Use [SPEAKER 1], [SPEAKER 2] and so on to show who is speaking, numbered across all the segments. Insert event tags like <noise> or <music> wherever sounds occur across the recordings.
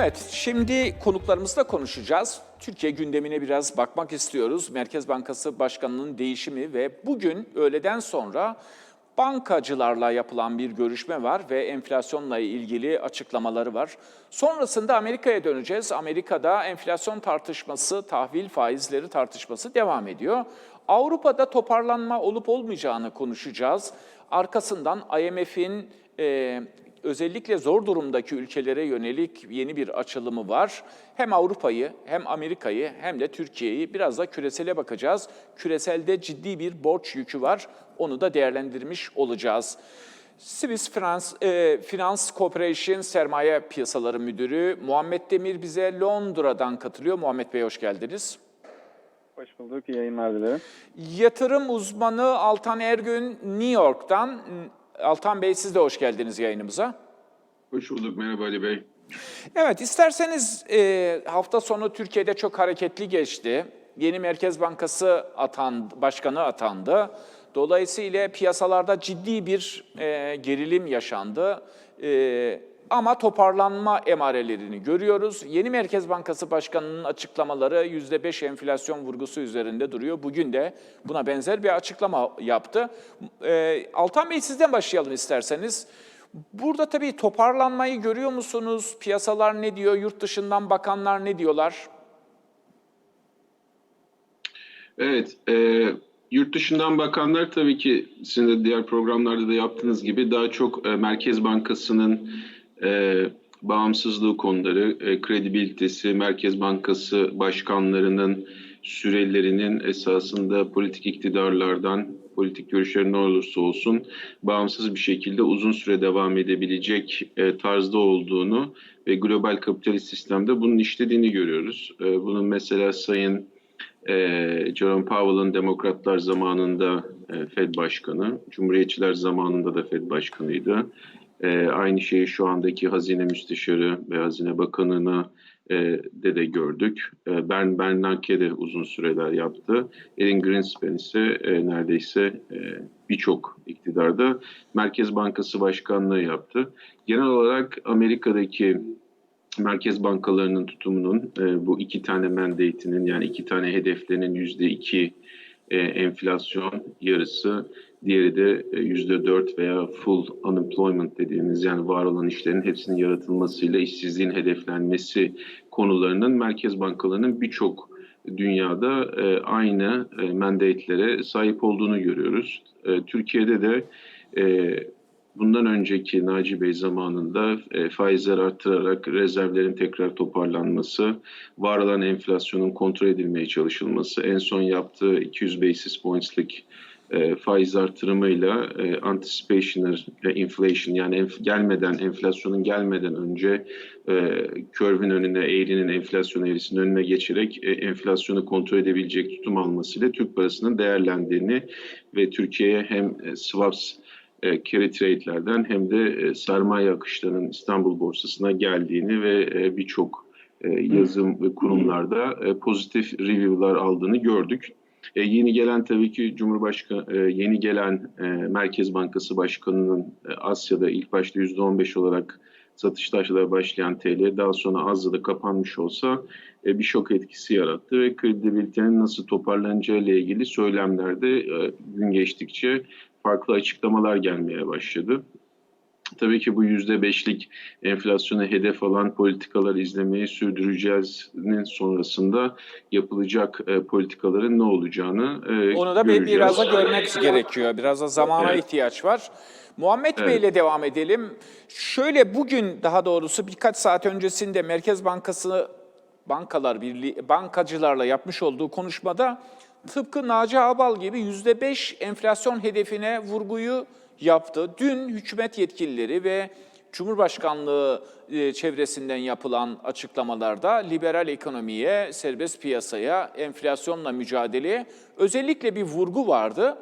[SPEAKER 1] Evet, şimdi konuklarımızla konuşacağız. Türkiye gündemine biraz bakmak istiyoruz. Merkez Bankası Başkanı'nın değişimi ve bugün öğleden sonra bankacılarla yapılan bir görüşme var ve enflasyonla ilgili açıklamaları var. Sonrasında Amerika'ya döneceğiz. Amerika'da enflasyon tartışması, tahvil faizleri tartışması devam ediyor. Avrupa'da toparlanma olup olmayacağını konuşacağız. Arkasından IMF'in e, özellikle zor durumdaki ülkelere yönelik yeni bir açılımı var. Hem Avrupa'yı hem Amerika'yı hem de Türkiye'yi biraz da küresele bakacağız. Küreselde ciddi bir borç yükü var. Onu da değerlendirmiş olacağız. Swiss Finans, e, Finance Corporation Sermaye Piyasaları Müdürü Muhammed Demir bize Londra'dan katılıyor. Muhammed Bey hoş geldiniz.
[SPEAKER 2] Hoş bulduk, iyi yayınlar dilerim.
[SPEAKER 1] Yatırım uzmanı Altan Ergün New York'tan. Altan Bey siz de hoş geldiniz yayınımıza.
[SPEAKER 3] Hoş bulduk. Merhaba Ali Bey.
[SPEAKER 1] Evet, isterseniz e, hafta sonu Türkiye'de çok hareketli geçti. Yeni Merkez Bankası atandı, başkanı atandı. Dolayısıyla piyasalarda ciddi bir e, gerilim yaşandı. E, ama toparlanma emarelerini görüyoruz. Yeni Merkez Bankası Başkanı'nın açıklamaları %5 enflasyon vurgusu üzerinde duruyor. Bugün de buna benzer bir açıklama yaptı. E, Altan Bey sizden başlayalım isterseniz. Burada tabii toparlanmayı görüyor musunuz? Piyasalar ne diyor? Yurt dışından bakanlar ne diyorlar?
[SPEAKER 3] Evet, e, yurt dışından bakanlar tabii ki sizin de diğer programlarda da yaptığınız gibi daha çok e, Merkez Bankası'nın e, bağımsızlığı konuları, e, kredibilitesi, Merkez Bankası başkanlarının sürelerinin esasında politik iktidarlardan, politik görüşleri ne olursa olsun bağımsız bir şekilde uzun süre devam edebilecek e, tarzda olduğunu ve global kapitalist sistemde bunun işlediğini görüyoruz. E, bunun mesela Sayın e, Jerome Powell'ın demokratlar zamanında e, Fed başkanı, Cumhuriyetçiler zamanında da Fed başkanıydı. E, aynı şeyi şu andaki hazine müsteşarı ve hazine bakanına e, de de gördük. E, Bern Bernanke de uzun süreler yaptı. Erin Greenspan ise e, neredeyse e, birçok iktidarda Merkez Bankası Başkanlığı yaptı. Genel olarak Amerika'daki merkez bankalarının tutumunun e, bu iki tane mandate'inin yani iki tane hedeflerinin yüzde iki e, enflasyon yarısı, diğeri de e, yüzde dört veya full unemployment dediğimiz yani var olan işlerin hepsinin yaratılmasıyla işsizliğin hedeflenmesi konularının merkez bankalarının birçok dünyada e, aynı e, mandate'lere sahip olduğunu görüyoruz. E, Türkiye'de de e, bundan önceki Naci Bey zamanında e, faizler arttırarak rezervlerin tekrar toparlanması, var olan enflasyonun kontrol edilmeye çalışılması, en son yaptığı 200 basis points'lik e, faiz artırımıyla e, anticipational e, inflation yani enf- gelmeden enflasyonun gelmeden önce e, curve'ün önüne eğrinin enflasyon eğrisinin önüne geçerek e, enflasyonu kontrol edebilecek tutum almasıyla Türk parasının değerlendiğini ve Türkiye'ye hem e, swaps e, carry trade'lerden hem de e, sermaye akışlarının İstanbul borsasına geldiğini ve e, birçok e, yazım ve kurumlarda e, pozitif review'lar aldığını gördük. E, yeni gelen tabii ki Cumhurbaşkanı e, yeni gelen e, Merkez Bankası Başkanı'nın e, Asya'da ilk başta %15 olarak satışlarla başlayan TL daha sonra azla da kapanmış olsa e, bir şok etkisi yarattı ve kredibilitenin nasıl toparlanacağı ile ilgili söylemlerde e, gün geçtikçe farklı açıklamalar gelmeye başladı. Tabii ki bu yüzde beşlik enflasyona hedef alan politikalar izlemeyi sürdüreceğiz'nin sonrasında yapılacak e, politikaların ne olacağını e,
[SPEAKER 1] Onu da
[SPEAKER 3] göreceğiz.
[SPEAKER 1] biraz da görmek gerekiyor. Biraz da zamana
[SPEAKER 3] Evet.
[SPEAKER 1] ihtiyaç var. Muhammed
[SPEAKER 3] Evet.
[SPEAKER 1] Bey ile devam edelim. Şöyle bugün daha doğrusu birkaç saat öncesinde Merkez Bankası Bankalar Birliği bankacılarla yapmış olduğu konuşmada tıpkı Naci Abal gibi %5 enflasyon hedefine vurguyu yaptı. Dün hükümet yetkilileri ve Cumhurbaşkanlığı e, çevresinden yapılan açıklamalarda liberal ekonomiye, serbest piyasaya, enflasyonla mücadeleye özellikle bir vurgu vardı.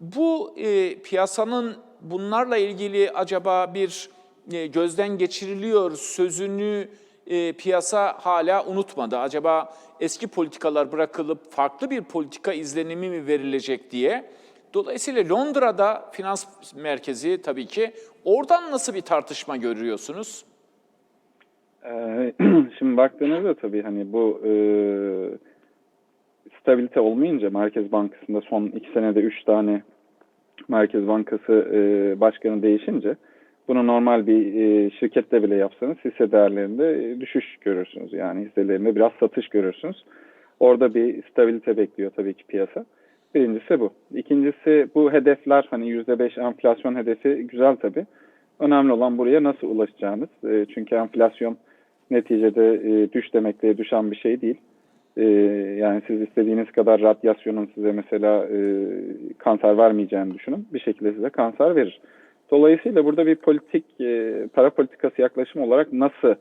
[SPEAKER 1] Bu e, piyasanın bunlarla ilgili acaba bir e, gözden geçiriliyor sözünü e, piyasa hala unutmadı. Acaba eski politikalar bırakılıp farklı bir politika izlenimi mi verilecek diye. Dolayısıyla Londra'da finans merkezi tabii ki oradan nasıl bir tartışma görüyorsunuz?
[SPEAKER 2] Ee, <clears throat> Şimdi baktığınızda tabii hani bu e, stabilite olmayınca Merkez Bankası'nda son iki senede üç tane Merkez Bankası e, başkanı değişince bunu normal bir e, şirkette bile yapsanız hisse değerlerinde e, düşüş görürsünüz. Yani hisselerinde biraz satış görürsünüz. Orada bir stabilite bekliyor tabii ki piyasa. Birincisi bu. İkincisi bu hedefler hani %5 enflasyon hedefi güzel tabii. Önemli olan buraya nasıl ulaşacağınız. E, çünkü enflasyon neticede e, düş demekle düşen bir şey değil. E, yani siz istediğiniz kadar radyasyonun size mesela e, kanser vermeyeceğini düşünün. Bir şekilde size kanser verir. Dolayısıyla burada bir politik, e, para politikası yaklaşım olarak nasıl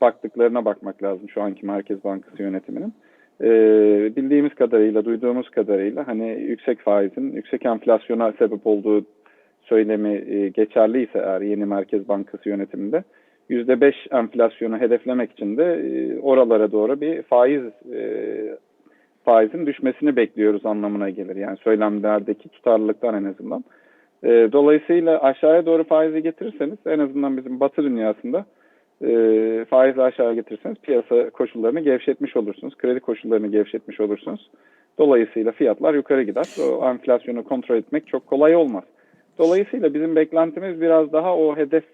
[SPEAKER 2] baktıklarına bakmak lazım şu anki Merkez Bankası yönetiminin. E, bildiğimiz kadarıyla, duyduğumuz kadarıyla hani yüksek faizin yüksek enflasyona sebep olduğu söylemi e, geçerliyse eğer yeni Merkez Bankası yönetiminde %5 enflasyonu hedeflemek için de e, oralara doğru bir faiz e, faizin düşmesini bekliyoruz anlamına gelir. Yani söylemlerdeki tutarlılıktan en azından. Dolayısıyla aşağıya doğru faizi getirirseniz en azından bizim batı dünyasında e, faizi aşağıya getirirseniz piyasa koşullarını gevşetmiş olursunuz. Kredi koşullarını gevşetmiş olursunuz. Dolayısıyla fiyatlar yukarı gider. O enflasyonu kontrol etmek çok kolay olmaz. Dolayısıyla bizim beklentimiz biraz daha o hedef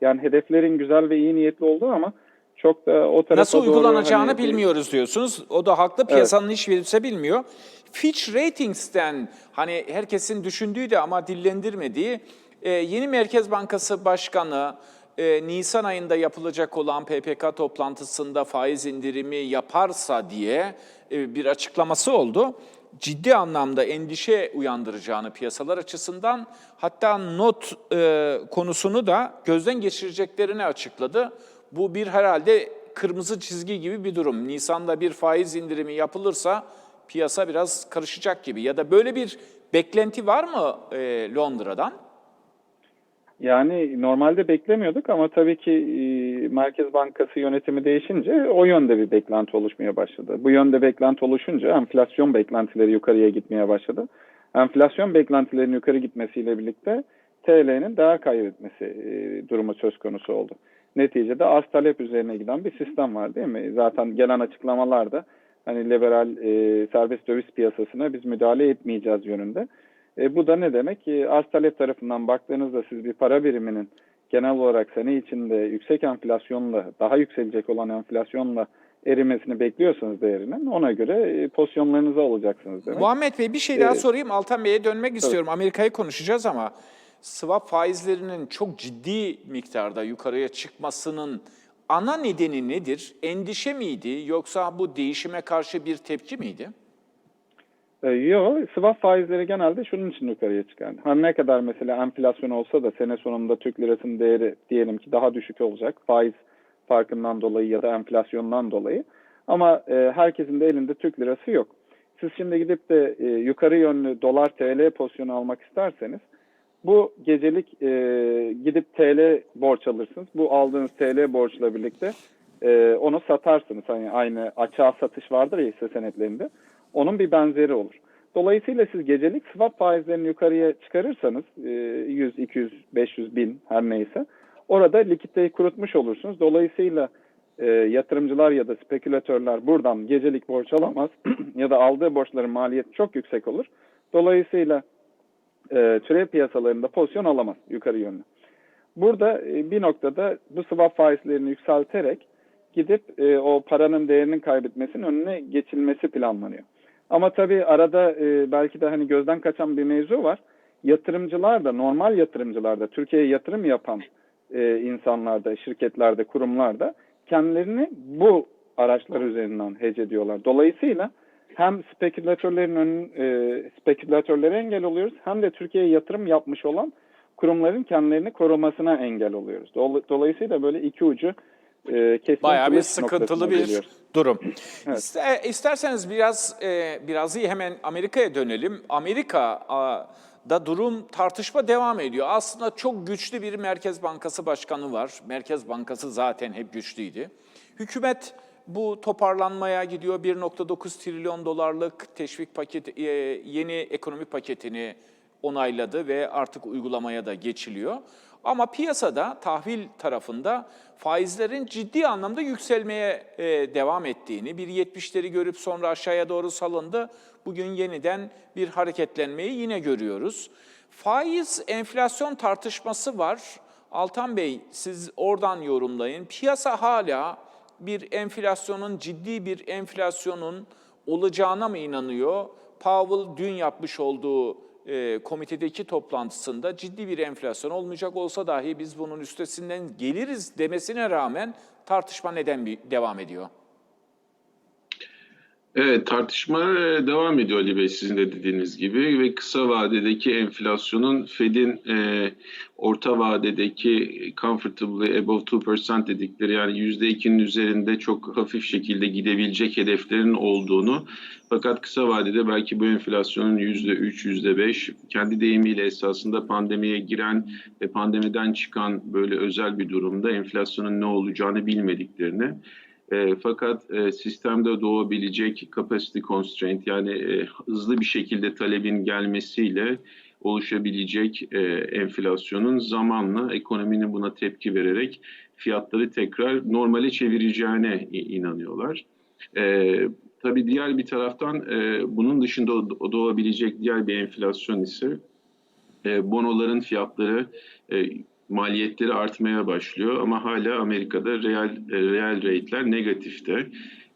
[SPEAKER 2] yani hedeflerin güzel ve iyi niyetli olduğu ama çok da o tarafa
[SPEAKER 1] Nasıl
[SPEAKER 2] doğru
[SPEAKER 1] uygulanacağını
[SPEAKER 2] hani
[SPEAKER 1] bilmiyoruz diyorsunuz. O da haklı. Piyasanın hiç verirse bilmiyor. Fitch Ratings'ten hani herkesin düşündüğü de ama dillendirmediği e, yeni Merkez Bankası Başkanı e, Nisan ayında yapılacak olan PPK toplantısında faiz indirimi yaparsa diye e, bir açıklaması oldu. Ciddi anlamda endişe uyandıracağını piyasalar açısından hatta not e, konusunu da gözden geçireceklerini açıkladı. Bu bir herhalde kırmızı çizgi gibi bir durum. Nisan'da bir faiz indirimi yapılırsa piyasa biraz karışacak gibi. Ya da böyle bir beklenti var mı Londra'dan?
[SPEAKER 2] Yani normalde beklemiyorduk ama tabii ki e, Merkez Bankası yönetimi değişince o yönde bir beklenti oluşmaya başladı. Bu yönde beklenti oluşunca enflasyon beklentileri yukarıya gitmeye başladı. Enflasyon beklentilerinin yukarı gitmesiyle birlikte TL'nin değer kaybetmesi e, durumu söz konusu oldu. Neticede arz talep üzerine giden bir sistem var değil mi? Zaten gelen açıklamalarda hani liberal e, serbest döviz piyasasına biz müdahale etmeyeceğiz yönünde. E, bu da ne demek? E, arz talep tarafından baktığınızda siz bir para biriminin genel olarak sene içinde yüksek enflasyonla, daha yükselecek olan enflasyonla erimesini bekliyorsanız değerinin ona göre e, pozisyonlarınızı alacaksınız demek.
[SPEAKER 1] Muhammed Bey bir şey daha
[SPEAKER 2] Evet.
[SPEAKER 1] sorayım. Altan Bey'e dönmek istiyorum. Amerika'yı konuşacağız ama swap faizlerinin çok ciddi miktarda yukarıya çıkmasının ana nedeni nedir? Endişe miydi yoksa bu değişime karşı bir tepki miydi?
[SPEAKER 2] E, Yok, swap faizleri genelde şunun için yukarıya çıkar. Her ne kadar mesela enflasyon olsa da sene sonunda Türk lirasının değeri diyelim ki daha düşük olacak. Faiz farkından dolayı ya da enflasyondan dolayı. Ama e, herkesin de elinde Türk lirası yok. Siz şimdi gidip de e, yukarı yönlü dolar TL pozisyonu almak isterseniz bu gecelik e, gidip TL borç alırsınız. Bu aldığınız TL borçla birlikte e, onu satarsınız. Hani aynı açığa satış vardır ya hisse senetlerinde. Onun bir benzeri olur. Dolayısıyla siz gecelik swap faizlerini yukarıya çıkarırsanız e, 100, 200, 500 bin her neyse orada likiditeyi kurutmuş olursunuz. Dolayısıyla e, yatırımcılar ya da spekülatörler buradan gecelik borç alamaz <clears throat> ya da aldığı borçların maliyeti çok yüksek olur. Dolayısıyla e, türev piyasalarında pozisyon alamaz yukarı yönlü. Burada e, bir noktada bu swap faizlerini yükselterek gidip e, o paranın değerinin kaybetmesinin önüne geçilmesi planlanıyor. Ama tabii arada e, belki de hani gözden kaçan bir mevzu var. Yatırımcılar da normal yatırımcılar da Türkiye'ye yatırım yapan e, insanlarda, şirketlerde, kurumlarda kendilerini bu araçlar üzerinden hece ediyorlar. Dolayısıyla hem spekülatörlerin önün, e, spekülatörlere engel oluyoruz hem de Türkiye'ye yatırım yapmış olan kurumların kendilerini korumasına engel oluyoruz. Dol- Dolayısıyla böyle iki ucu e, kesin
[SPEAKER 1] Bayağı bir sıkıntılı bir
[SPEAKER 2] geliyoruz.
[SPEAKER 1] durum. İste- İsterseniz biraz e, biraz iyi hemen Amerika'ya dönelim. Amerika'da durum tartışma devam ediyor. Aslında çok güçlü bir Merkez Bankası Başkanı var. Merkez Bankası zaten hep güçlüydü. Hükümet bu toparlanmaya gidiyor. 1.9 trilyon dolarlık teşvik paketi, e, yeni ekonomik paketini onayladı ve artık uygulamaya da geçiliyor. Ama piyasada tahvil tarafında faizlerin ciddi anlamda yükselmeye e, devam ettiğini, bir 70'leri görüp sonra aşağıya doğru salındı. Bugün yeniden bir hareketlenmeyi yine görüyoruz. Faiz enflasyon tartışması var. Altan Bey siz oradan yorumlayın. Piyasa hala bir enflasyonun ciddi bir enflasyonun olacağına mı inanıyor? Powell dün yapmış olduğu e, komitedeki toplantısında ciddi bir enflasyon olmayacak olsa dahi biz bunun üstesinden geliriz demesine rağmen tartışma neden bir devam ediyor?
[SPEAKER 3] Evet, tartışma e, devam ediyor Ali Bey sizin de dediğiniz gibi. Ve kısa vadedeki enflasyonun Fed'in e, orta vadedeki comfortably above 2% dedikleri yani %2'nin üzerinde çok hafif şekilde gidebilecek hedeflerin olduğunu fakat kısa vadede belki bu enflasyonun %3, %5 kendi deyimiyle esasında pandemiye giren ve pandemiden çıkan böyle özel bir durumda enflasyonun ne olacağını bilmediklerini e, fakat e, sistemde doğabilecek capacity constraint yani e, hızlı bir şekilde talebin gelmesiyle oluşabilecek e, enflasyonun zamanla ekonominin buna tepki vererek fiyatları tekrar normale çevireceğine inanıyorlar. E, tabii diğer bir taraftan e, bunun dışında do- doğabilecek diğer bir enflasyon ise e, bonoların fiyatları e, maliyetleri artmaya başlıyor ama hala Amerika'da reel e, reel rate'ler negatifte.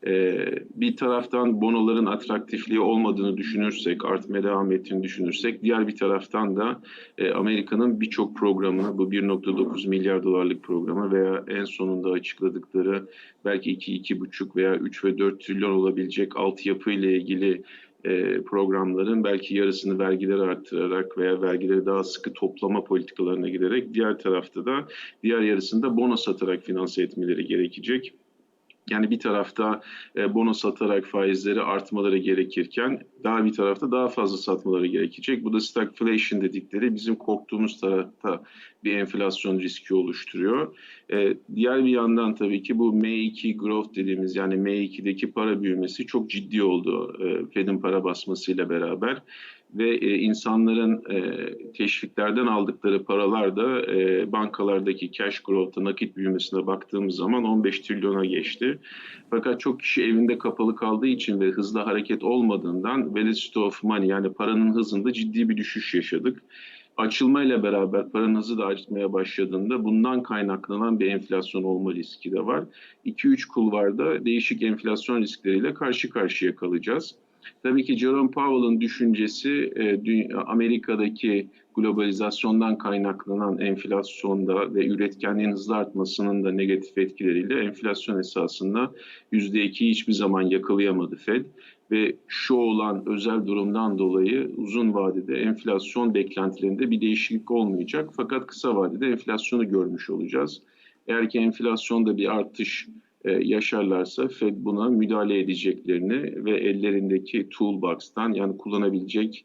[SPEAKER 3] E, bir taraftan bonoların atraktifliği olmadığını düşünürsek, artmaya devam ettiğini düşünürsek, diğer bir taraftan da e, Amerika'nın birçok programını, bu 1.9 milyar dolarlık programı veya en sonunda açıkladıkları belki 2, 2,5 veya 3 ve 4 trilyon olabilecek altyapı ile ilgili e, programların belki yarısını vergileri arttırarak veya vergileri daha sıkı toplama politikalarına giderek diğer tarafta da diğer yarısını da bono satarak finanse etmeleri gerekecek. Yani bir tarafta e, bono satarak faizleri artmaları gerekirken daha bir tarafta daha fazla satmaları gerekecek. Bu da stagflation dedikleri bizim korktuğumuz tarafta bir enflasyon riski oluşturuyor. E, diğer bir yandan tabii ki bu M2 growth dediğimiz yani M2'deki para büyümesi çok ciddi oldu e, Fed'in para basmasıyla beraber ve e, insanların e, teşviklerden aldıkları paralar da e, bankalardaki cash growth'a nakit büyümesine baktığımız zaman 15 trilyona geçti. Fakat çok kişi evinde kapalı kaldığı için ve hızlı hareket olmadığından velocity of money yani paranın hızında ciddi bir düşüş yaşadık. Açılmayla beraber paranın hızı da artmaya başladığında bundan kaynaklanan bir enflasyon olma riski de var. 2-3 kulvarda değişik enflasyon riskleriyle karşı karşıya kalacağız. Tabii ki Jerome Powell'ın düşüncesi e, Amerika'daki globalizasyondan kaynaklanan enflasyonda ve üretkenliğin hızlı artmasının da negatif etkileriyle enflasyon esasında %2'yi hiçbir zaman yakalayamadı Fed ve şu olan özel durumdan dolayı uzun vadede enflasyon beklentilerinde bir değişiklik olmayacak fakat kısa vadede enflasyonu görmüş olacağız. Eğer ki enflasyonda bir artış yaşarlarsa Fed buna müdahale edeceklerini ve ellerindeki toolbox'tan yani kullanabilecek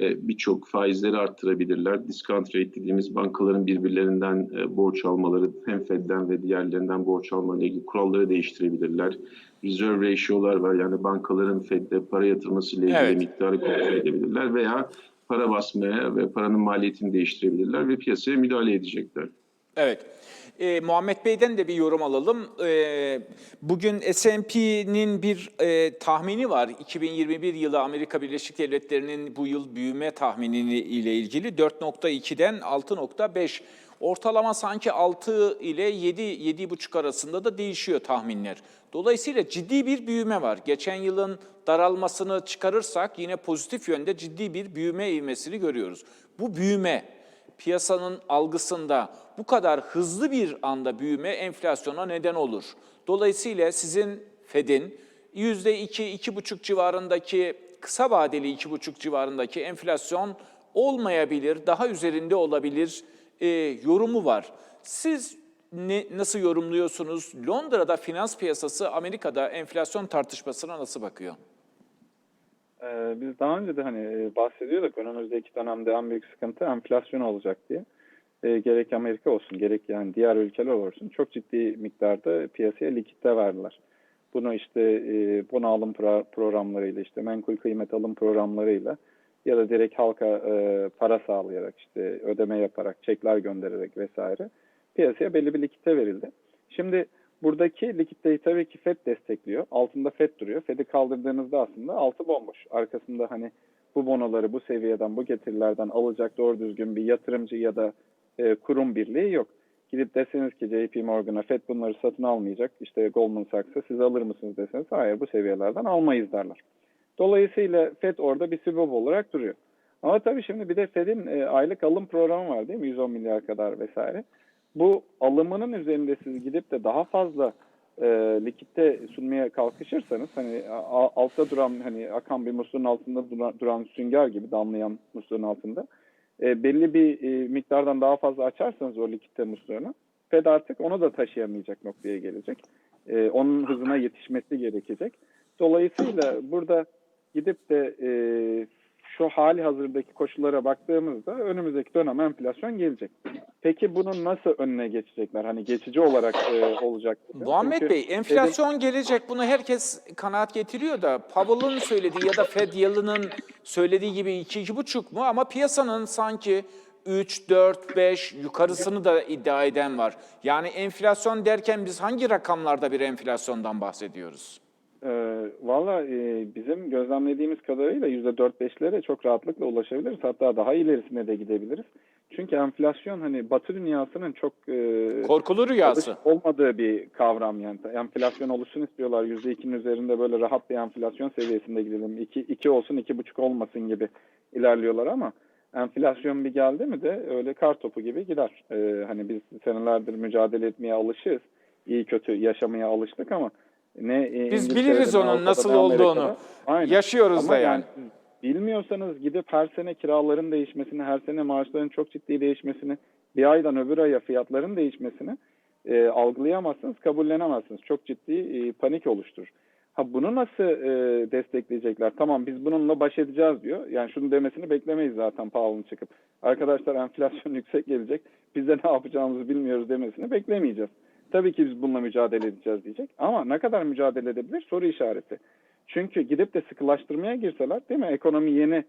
[SPEAKER 3] e, birçok faizleri arttırabilirler. Discount rate dediğimiz bankaların birbirlerinden e, borç almaları hem Fed'den ve diğerlerinden borç alma ile ilgili kuralları değiştirebilirler. Reserve ratio'lar var yani bankaların Fed'de para yatırması ile ilgili
[SPEAKER 1] Evet.
[SPEAKER 3] miktarı kontrol edebilirler veya para basmaya ve paranın maliyetini değiştirebilirler ve piyasaya müdahale edecekler.
[SPEAKER 1] Evet. Ee, Muhammed Bey'den de bir yorum alalım. Ee, bugün S&P'nin bir e, tahmini var. 2021 yılı Amerika Birleşik Devletleri'nin bu yıl büyüme tahmini ile ilgili 4.2'den 6.5. Ortalama sanki 6 ile 7 7.5 arasında da değişiyor tahminler. Dolayısıyla ciddi bir büyüme var. Geçen yılın daralmasını çıkarırsak yine pozitif yönde ciddi bir büyüme ivmesini görüyoruz. Bu büyüme piyasanın algısında bu kadar hızlı bir anda büyüme enflasyona neden olur. Dolayısıyla sizin Fed'in %2-2,5 civarındaki kısa vadeli 2,5 civarındaki enflasyon olmayabilir, daha üzerinde olabilir e, yorumu var. Siz ne, nasıl yorumluyorsunuz? Londra'da finans piyasası Amerika'da enflasyon tartışmasına nasıl bakıyor?
[SPEAKER 2] Ee, biz daha önce de hani e, bahsediyorduk önümüzdeki dönemde en büyük sıkıntı enflasyon olacak diye. Ee, gerek Amerika olsun gerek yani diğer ülkeler olsun çok ciddi miktarda piyasaya likitte verdiler. Bunu işte e, bono alım pro- programlarıyla işte menkul kıymet alım programlarıyla ya da direkt halka e, para sağlayarak işte ödeme yaparak, çekler göndererek vesaire piyasaya belli bir likitte verildi. Şimdi buradaki likiditeyi tabii ki FED destekliyor. Altında FED duruyor. FED'i kaldırdığınızda aslında altı bomboş. Arkasında hani bu bonoları bu seviyeden, bu getirilerden alacak doğru düzgün bir yatırımcı ya da e, kurum birliği yok. Gidip deseniz ki JP Morgan'a FED bunları satın almayacak, işte Goldman Sachs'a siz alır mısınız deseniz hayır bu seviyelerden almayız derler. Dolayısıyla FED orada bir sebep olarak duruyor. Ama tabii şimdi bir de FED'in e, aylık alım programı var değil mi? 110 milyar kadar vesaire. Bu alımının üzerinde siz gidip de daha fazla e, likitte sunmaya kalkışırsanız hani a- altta duran hani akan bir musluğun altında duran, duran sünger gibi damlayan musluğun altında e, belli bir e, miktardan daha fazla açarsanız o likitte musluğunu Fed artık onu da taşıyamayacak noktaya gelecek. E, onun hızına yetişmesi gerekecek. Dolayısıyla burada gidip de e, şu hali hazırdaki koşullara baktığımızda önümüzdeki dönem enflasyon gelecek. Peki bunun nasıl önüne geçecekler? Hani geçici olarak e, olacak.
[SPEAKER 1] Muhammed
[SPEAKER 2] Çünkü
[SPEAKER 1] Bey, enflasyon gelecek bunu herkes kanaat getiriyor da Powell'ın söylediği ya da Fed Yalın'ın söylediği gibi 2-2,5 mu ama piyasanın sanki 3, 4, 5 yukarısını da iddia eden var. Yani enflasyon derken biz hangi rakamlarda bir enflasyondan bahsediyoruz?
[SPEAKER 2] Ee, Valla e, bizim gözlemlediğimiz kadarıyla %4-5'lere çok rahatlıkla ulaşabiliriz. Hatta daha ilerisine de gidebiliriz. Çünkü enflasyon hani Batı dünyasının çok e,
[SPEAKER 1] Korkulu rüyası.
[SPEAKER 2] olmadığı bir kavram yani. Enflasyon oluşsun istiyorlar. %2'nin üzerinde böyle rahat bir enflasyon seviyesinde gidelim. 2, 2 olsun, 2,5 olmasın gibi ilerliyorlar ama enflasyon bir geldi mi de öyle kar topu gibi gider. Ee, hani biz senelerdir mücadele etmeye alışığız. İyi kötü yaşamaya alıştık ama ne e,
[SPEAKER 1] Biz biliriz onun nasıl olduğunu.
[SPEAKER 2] Aynen.
[SPEAKER 1] Yaşıyoruz
[SPEAKER 2] Ama
[SPEAKER 1] da yani.
[SPEAKER 2] bilmiyorsanız gidip her sene kiraların değişmesini, her sene maaşların çok ciddi değişmesini, bir aydan öbür aya fiyatların değişmesini e, algılayamazsınız, kabullenemezsiniz. Çok ciddi e, panik oluşturur. Ha bunu nasıl e, destekleyecekler? Tamam biz bununla baş edeceğiz diyor. Yani şunu demesini beklemeyiz zaten Powell'ın çıkıp. Arkadaşlar enflasyon <laughs> yüksek gelecek. Biz de ne yapacağımızı bilmiyoruz demesini beklemeyeceğiz. Tabii ki biz bununla mücadele edeceğiz diyecek. Ama ne kadar mücadele edebilir? Soru işareti. Çünkü gidip de sıkılaştırmaya girseler değil mi? Ekonomi yeni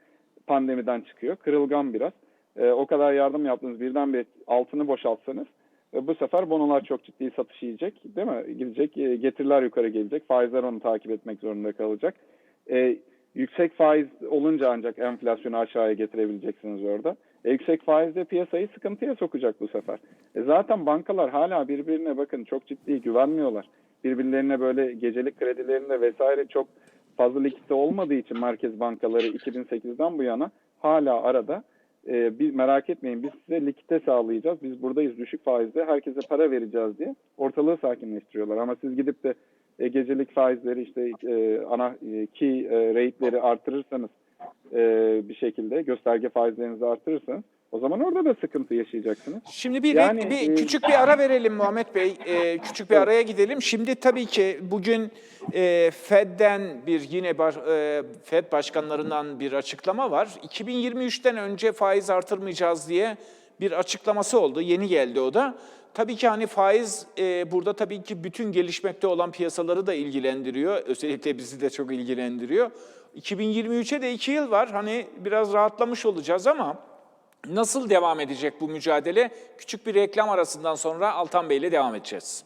[SPEAKER 2] pandemiden çıkıyor. Kırılgan biraz. Ee, o kadar yardım yaptınız. Birdenbire altını boşaltsanız e, bu sefer bonolar çok ciddi satış yiyecek. Değil mi? Gidecek. e, getiriler yukarı gelecek. Faizler onu takip etmek zorunda kalacak. E, yüksek faiz olunca ancak enflasyonu aşağıya getirebileceksiniz orada. Yüksek faiz de piyasayı sıkıntıya sokacak bu sefer. E, zaten bankalar hala birbirine bakın çok ciddi güvenmiyorlar. Birbirlerine böyle gecelik kredilerinde vesaire çok fazla likitte olmadığı için merkez bankaları 2008'den bu yana hala arada e, biz merak etmeyin biz size likite sağlayacağız. Biz buradayız düşük faizde herkese para vereceğiz diye ortalığı sakinleştiriyorlar. Ama siz gidip de e, gecelik faizleri işte e, ana e, key e, rate'leri artırırsanız e, bir şekilde gösterge faizlerinizi artırırsanız o zaman orada da sıkıntı yaşayacaksınız.
[SPEAKER 1] Şimdi bir,
[SPEAKER 2] Yani,
[SPEAKER 1] bir
[SPEAKER 2] e,
[SPEAKER 1] küçük bir ara verelim Muhammed Bey. Ee, küçük bir araya gidelim. Şimdi tabii ki bugün e, Fed'den bir yine baş- e, Fed başkanlarından bir açıklama var. 2023'ten önce faiz artırmayacağız diye bir açıklaması oldu. Yeni geldi o da. Tabii ki hani faiz e, burada tabii ki bütün gelişmekte olan piyasaları da ilgilendiriyor. Özellikle bizi de çok ilgilendiriyor. 2023'e de 2 yıl var. Hani biraz rahatlamış olacağız ama Nasıl devam edecek bu mücadele? Küçük bir reklam arasından sonra Altan Bey ile devam edeceğiz.